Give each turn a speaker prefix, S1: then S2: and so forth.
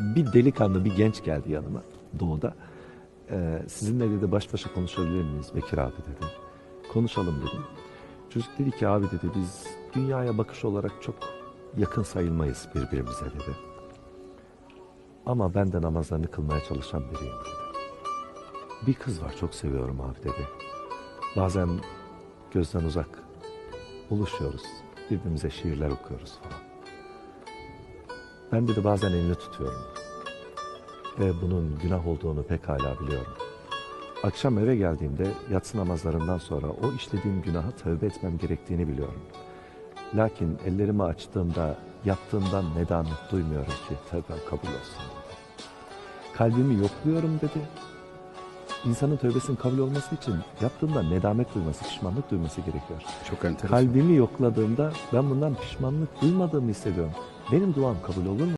S1: bir delikanlı, bir genç geldi yanıma doğuda. Ee, sizinle dedi baş başa konuşabilir miyiz Bekir abi dedi. Konuşalım dedim. Çocuk dedi ki abi dedi biz dünyaya bakış olarak çok yakın sayılmayız birbirimize dedi. Ama ben de namazlarını kılmaya çalışan biriyim dedi. Bir kız var çok seviyorum abi dedi. Bazen gözden uzak buluşuyoruz. Birbirimize şiirler okuyoruz falan. Ben dedi bazen elini tutuyorum. Ve bunun günah olduğunu pekala biliyorum. Akşam eve geldiğimde yatsı namazlarından sonra o işlediğim günaha tövbe etmem gerektiğini biliyorum. Lakin ellerimi açtığımda yaptığımdan nedamet duymuyorum ki tövbem kabul olsun dedi. Kalbimi yokluyorum dedi. İnsanın tövbesinin kabul olması için yaptığında nedamet duyması, pişmanlık duyması gerekiyor.
S2: Çok enteresan.
S1: Kalbimi yokladığımda ben bundan pişmanlık duymadığımı hissediyorum. Benim duam kabul olur mu?